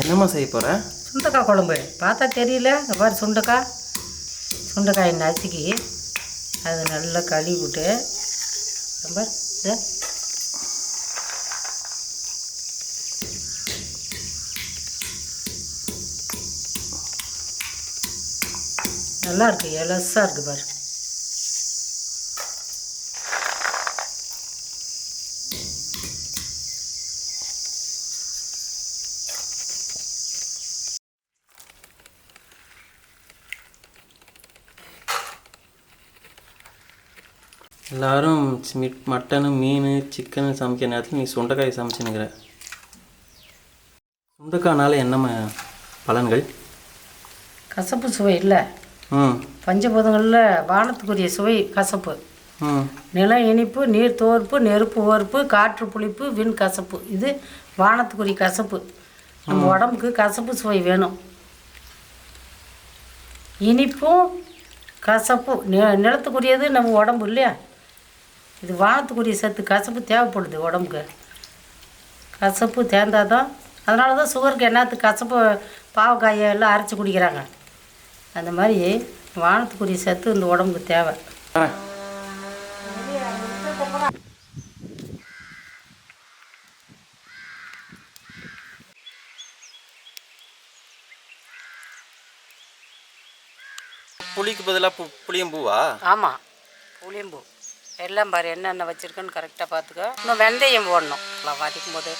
என்னம்மா செய்ய போகிற சுண்டக்காய் குழம்பு. பார்த்தா தெரியல. இந்த பாரு சுண்டக்காய் சுண்டக்காய் நசுக்கி அது நல்லா கழுவி விட்டு ரொம்ப நல்லா இருக்கு. எலசாக இருக்குது பாரு. எல்லாரும் மீட் மட்டனு மீன் சிக்கனு சமைக்கிற நேரத்தில் நீ சுண்டைக்காய் சமைச்சுனுங்கிற சுண்டைக்காய்னால என்னம்மா பலன்கள்? கசப்பு சுவை இல்லை. ம். பஞ்சபூதங்களில் வானத்துக்குரிய சுவை கசப்பு. ம். நிலம் இனிப்பு நீர் தோர்ப்பு நெருப்பு ஓர்ப்பு காற்று புளிப்பு விண் கசப்பு. இது வானத்துக்குரிய கசப்பு. நம்ம உடம்புக்கு கசப்பு சுவை வேணும். இனிப்பும் கசப்பு. நிலத்துக்குரியது நம்ம உடம்பு இல்லையா? இது வானத்துக்குரிய சத்து கசப்பு தேவைப்படுது உடம்புக்கு. கசப்பு தேர்ந்தால் தான் அதனால தான் சுகருக்கு என்னத்துக்கு கசப்பு பாவக்காயை எல்லாம் அரைச்சி குடிக்கிறாங்க. அந்த மாதிரி வானத்துக்குரிய சத்து இந்த உடம்புக்கு தேவை. புளிக்கு பதிலாக பு புளியம்பூவா? ஆமாம் புளியம்பூ. எல்லாம் பாரு என்னென்ன வச்சுருக்குன்னு கரெக்டாக பார்த்துக்கோ. இன்னும் வெந்தயம் போடணும். நல்லா வதக்கும் போது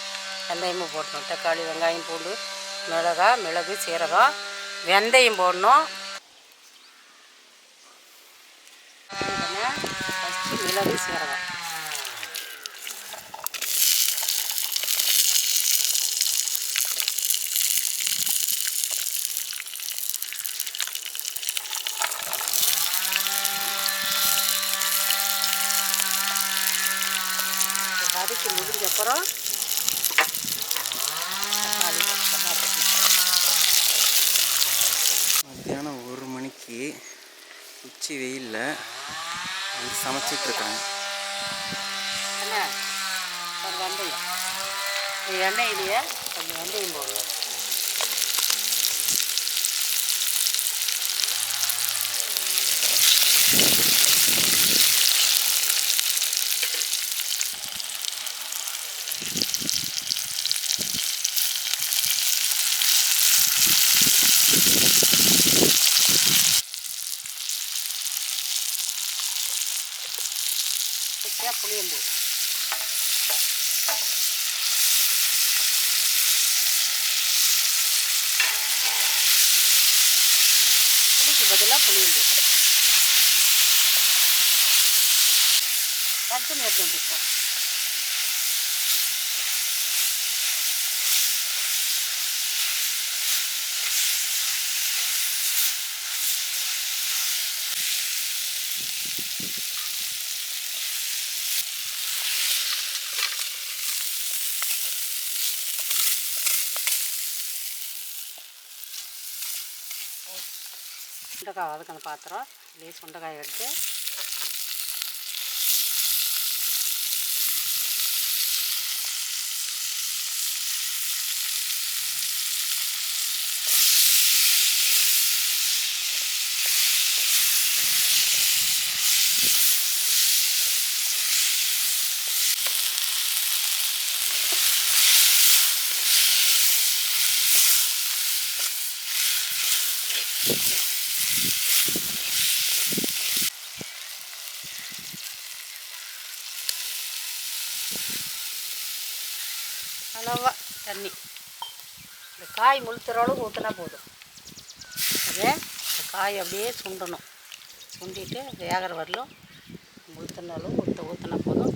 வெந்தயமும் போடணும். தக்காளி வெங்காயம் பூண்டு மிளகா மிளகு சீரகம் வெந்தயம் போடணும். ஃபஸ்ட்டு மிளகு சீரகம் இது வதக்கி முடிஞ்ச அப்புறம் தக்காளி எல்லாம் போடணும். மத்தியானம் ஒரு மணிக்கு உச்சி வெயிலில் வந்து சமைச்சிட்டு இருக்கிறேன் என்ன? ஒரு வெந்தயம். இந்த கொஞ்சம் வெந்தயம் போடுவேன் புளிக்கு பதிலாக புளியம்பூ கருத்துன்னு எடுத்து வந்துருக்கோம் சுண்டைக்காய் வதக்கின பாத்திரம் இதுலேயே சுண்டைக்காய் எடுத்து Thank you. அளவா தண்ணி. இந்த காய் முழுத்துற அளவுக்கு ஊற்றினா போதும். அதே இந்த காய் அப்படியே சுண்டணும். சுண்டிட்டு வேகிற வரலும் முழுத்தின அளவு ஊற்ற ஊற்றினா போதும்.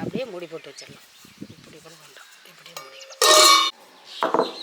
அப்படியே மூடி போட்டு வச்சிடலாம் இப்படி கூட வேண்டாம் இப்படியே மூடிக்கலாம்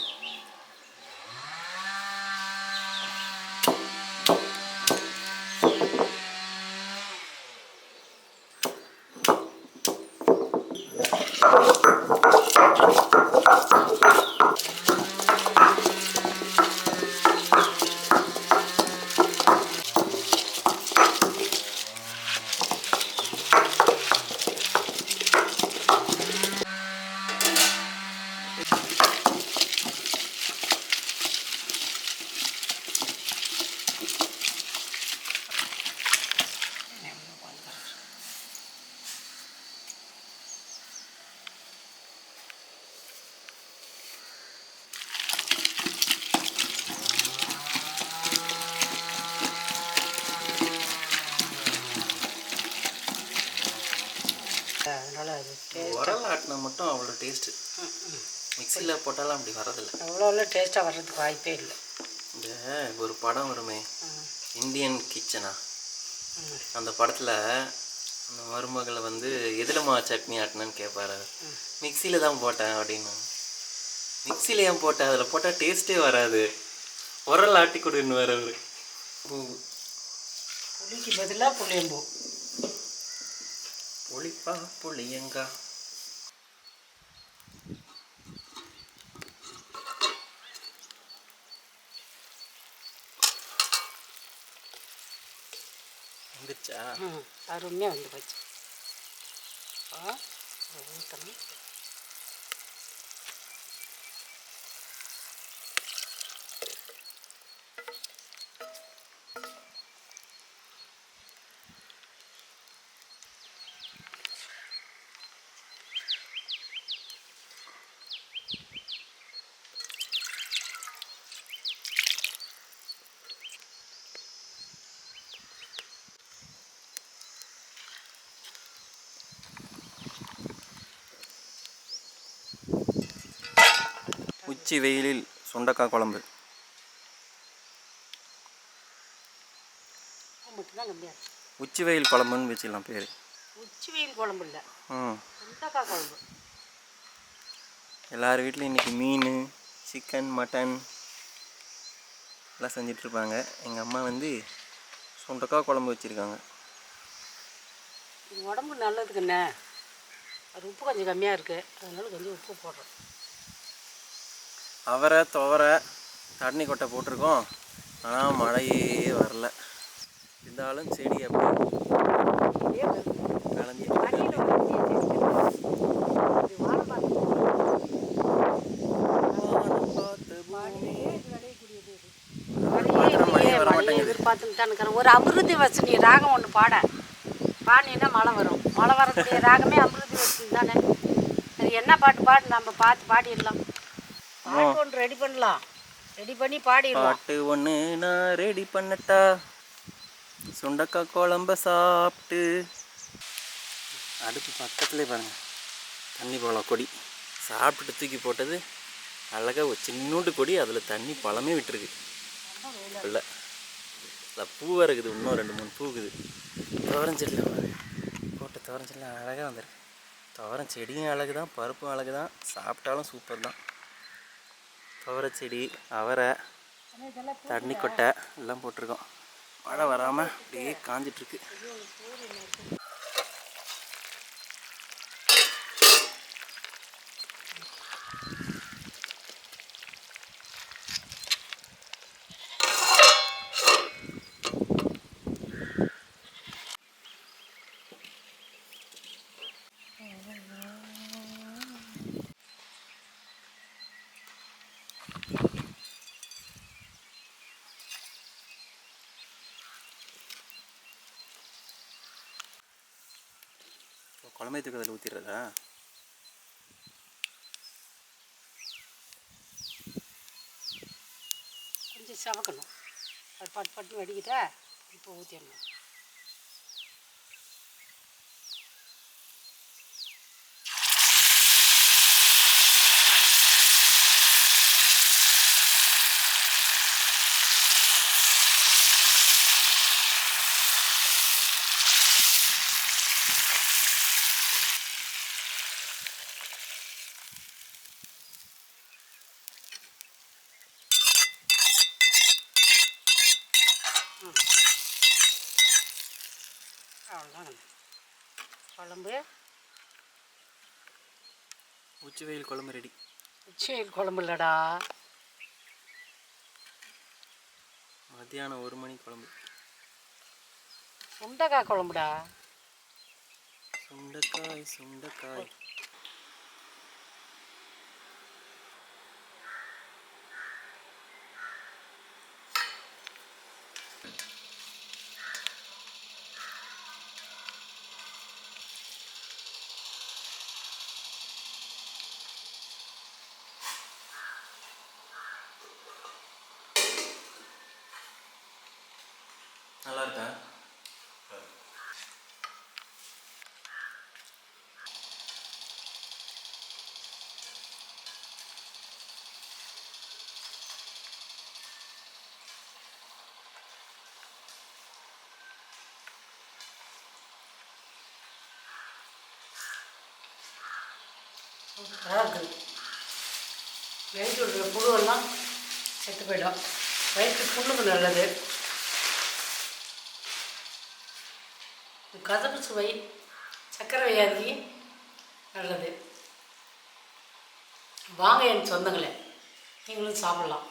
உரல் ஆட்டினா மட்டும் அவ்வளோ டேஸ்ட்டு மிக்சியில் போட்டாலும் அப்படி வரதில்லை. அவ்வளோ டேஸ்ட்டாக வர்றதுக்கு வாய்ப்பே இல்லை. இந்த ஒரு படம் வருமே. ம். இந்தியன் கிச்சனா ம். அந்த படத்தில் அந்த மருமகளை வந்து எதிலமா சட்னி ஆட்டினேன்னு கேட்பாரு மிக்சியில் தான் போட்டேன் அப்படின்னு. மிக்சியில் ஏன் போட்டேன்? அதில் போட்டால் டேஸ்ட்டே வராது. உரல் ஆட்டி கொடுன்னு வேற அவரு புளிக்கு பதிலாக புளியம்பூ. புளிப்பா புளியங்கா. 진짜. 응, 자르면 이거지. 어? 그러니까. உச்சி வெயிலில் சுண்டக்காய் குழம்பு. உச்சி வெயில் குழம்புன்னு வச்சுக்கலாம் பேர். உச்சி வெயில் குழம்பு இல்லை. ம். சுண்டக்காய் குழம்பு. எல்லார் வீட்லேயும் இன்றைக்கி மீன் சிக்கன் மட்டன் எல்லாம் செஞ்சிட்ருப்பாங்க. எங்கள் அம்மா வந்து சுண்டக்காய் குழம்பு வச்சுருக்காங்க. இது உடம்பு நல்லதுக்குண்ணே அது உப்பு கொஞ்சம் கம்மியாக இருக்குது அதனால கொஞ்சம் உப்பு போடுறோம். அவரை துவரை தண்ணி கொட்டை போட்டிருக்கோம் ஆனால் மழையே வரல இருந்தாலும் செடி அப்படியே அப்படியே வருது. விளைஞ்சிட்டு தண்ணியில் ஊத்தி வச்சிருக்கேன். இது வாழைப்பழம். மழையே இது இருக்கிறேன். ஒரு அமிர்தி வசனி ராகம் ஒன்று பாட பாடினா மழை வரும் மழை வரக்கூடிய ராகமே அமிர்தி வசனி தானே அது என்ன பாட்டு பாடு நம்ம பார்த்து பாடிடலாம் பாட்டு ஒன்று ரெடி பண்ணலாம். ரெடி பண்ணி பாடிடலாம். பாட்டு ஒன்று நான் ரெடி பண்ணட்டா. சுண்டக்காய் குழம்ப சாப்பிட்டு. அடுப்பு பக்கத்துலேயே பாருங்க. தண்ணி பழம் கொடி. சாப்பிட்டுட்டு தூக்கி போட்டது அழகாக ஒரு சின்னூண்டு கொடி அதில் தண்ணி பழமே விட்டுருக்கு. இல்லை அதில் பூவாக இருக்குது இன்னும் ரெண்டு மூணு பூ இருக்குது. துவரஞ்செடியில் பாருங்க. போட்ட துவரஞ்செடியில் அழகாக வந்திருக்கு. துவரம் செடியும் அழகு தான் பருப்பும் அழகு தான் சாப்பிட்டாலும் சூப்பர் தான். துவரச்செடி அவரை தண்ணி கொட்டை எல்லாம் போட்டிருக்கோம். மழை வராமல் அப்படியே காஞ்சிட்ருக்கு குழம்பை தூக்கி அதில் ஊற்றிடுறதா கொஞ்சம் சவக்கணும். அது பட்டு பட்டு வடிக்கிட்டா இப்போ ஊற்றிடணும் குழம்பு. உச்சி வெயில் குழம்பு ரெடி உச்சியில் குழம்பு இல்லைடா. மத்தியானம் ஒரு மணி குழம்பு. சுண்டக்காய் குழம்புடா. சுண்டைக்காய் சுண்டைக்காய் நல்லா இருக்கா சூப்பராக இருக்குது வயிற்று இருக்கிற புழுவெல்லாம் செத்து போயிடும். வயிற்று புண்ணுக்கு நல்லது. கதப்பு சுவை சக்கரை வியாதிக்கு நல்லது. வாங்க என் சொந்தங்களே. நீங்களும் சாப்பிட்லாம்.